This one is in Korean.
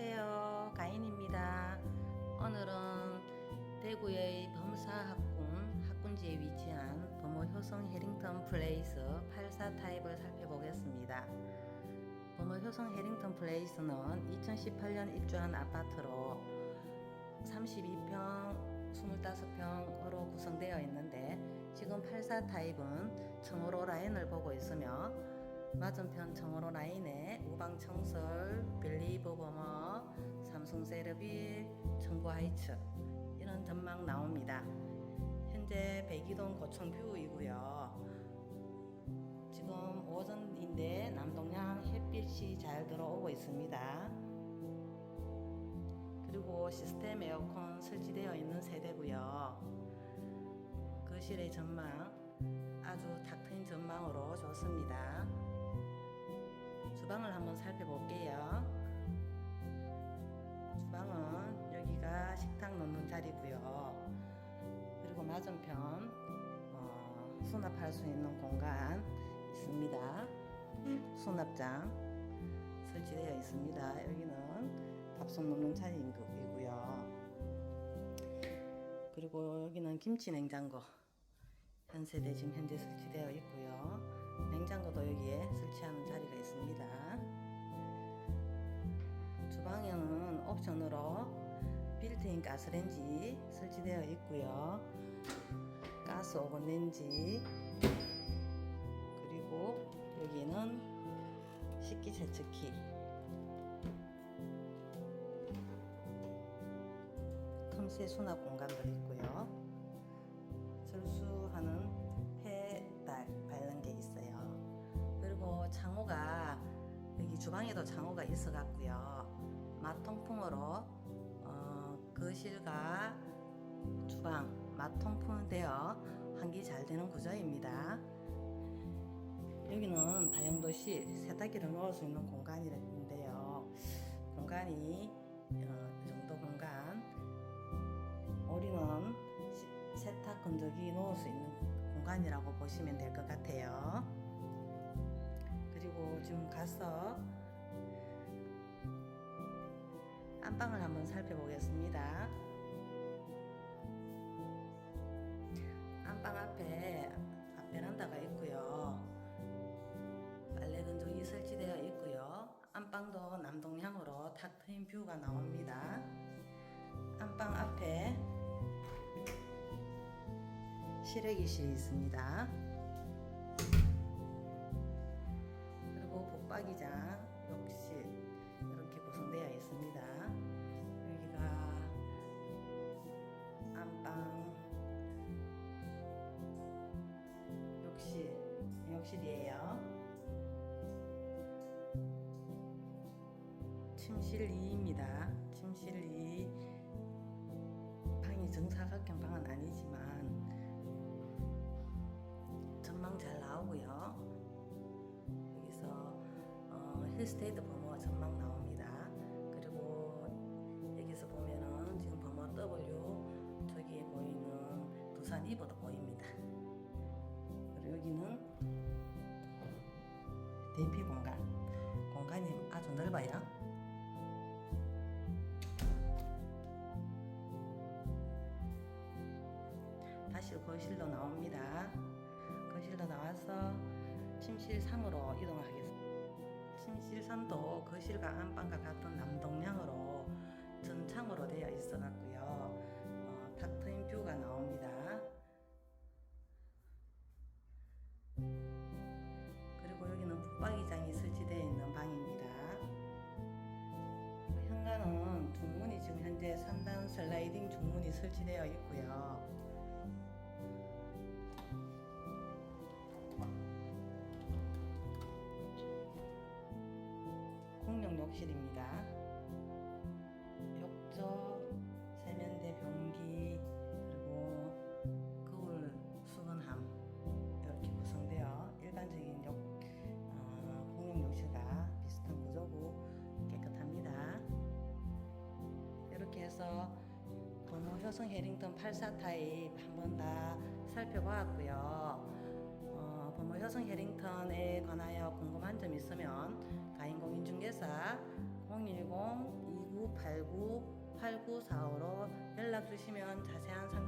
안녕하세요. 가인입니다. 오늘은 대구의 범사학군 학군지에 위치한 범호 효성 해링턴 플레이스 84 타입을 살펴보겠습니다. 범호 효성 해링턴 플레이스는 2018년 입주한 아파트로 32평, 25평으로 구성되어 있는데 지금 84 타입은 청호로 라인을 보고 있으며 맞은편 청호로 라인에 우방청설, 빌리버버머, 삼성세르빌, 청구하이츠 이런 전망 나옵니다. 현재 백이동 고층뷰이고요. 지금 오전인데 남동향 햇빛이 잘 들어오고 있습니다. 그리고 시스템 에어컨 설치되어 있는 세대고요. 거실의 전망 아주 탁 트인 전망으로 좋습니다. 주방을 한번 살펴볼게요. 주방은 여기가 식탁 놓는 자리고요. 그리고 맞은편 어, 수납할 수 있는 공간 있습니다. 수납장 설치되어 있습니다. 여기는 밥솥 놓는 자리이고요. 그리고 여기는 김치 냉장고 현세대 지금 현재 설치되어 있고요. 냉장고도 여기에 설치하는 자리가 있습니다. 옵션으로 빌트인 가스레인지 설치되어 있고요. 가스 오븐 렌지 그리고 여기는 식기 세척기 틈새 수납 공간도 있고요. 철수하는 페달 바른 게 있어요. 그리고 창호가 여기 주방에도 창호가 있어 갖고요. 마통풍으로 어, 거실과 주방 마통풍되어 환기 잘 되는 구조입니다. 여기는 다용도실 세탁기를 넣을 수 있는 공간인데요. 공간이 어, 이 정도 공간 우리는 시- 세탁 건조기 넣을 수 있는 공간이라고 보시면 될 것 같아요. 그리고 지금 가서 안방을 한번 살펴보겠습니다. 안방 앞에 앞 베란다가 있고요. 빨래 건조기 설치되어 있고요. 안방도 남동향으로 탁 트인 뷰가 나옵니다. 안방 앞에 실외기실이 있습니다. 욕실이에요. 침실 2입니다. 침실 2 방이 정사각형 방은 아니지만 전망 잘 나오고요. 여기서 어, 힐스테이트 범어 전망 나옵니다. 그리고 여기서 보면은 지금 범어 W 저기에 보이는 두산 이버도 보입니다. 대피 공간. 공간이 아주 넓어요. 다시 거실로 나옵니다. 거실로 나와서 침실 3으로 이동하겠습니다. 침실 3도 거실과 안방과 같은 남동향으로 전창으로 되어 있어 갖고요. 중문이 설치되어 있고요. 공용 욕실입니다. 효성 해링턴 84 타입 한번 다 살펴보았고요. 어, 범호 효성 해링턴에 관하여 궁금한 점 있으면 가인공인중개사 010-29 089-8945로 연락 주시면 자세한.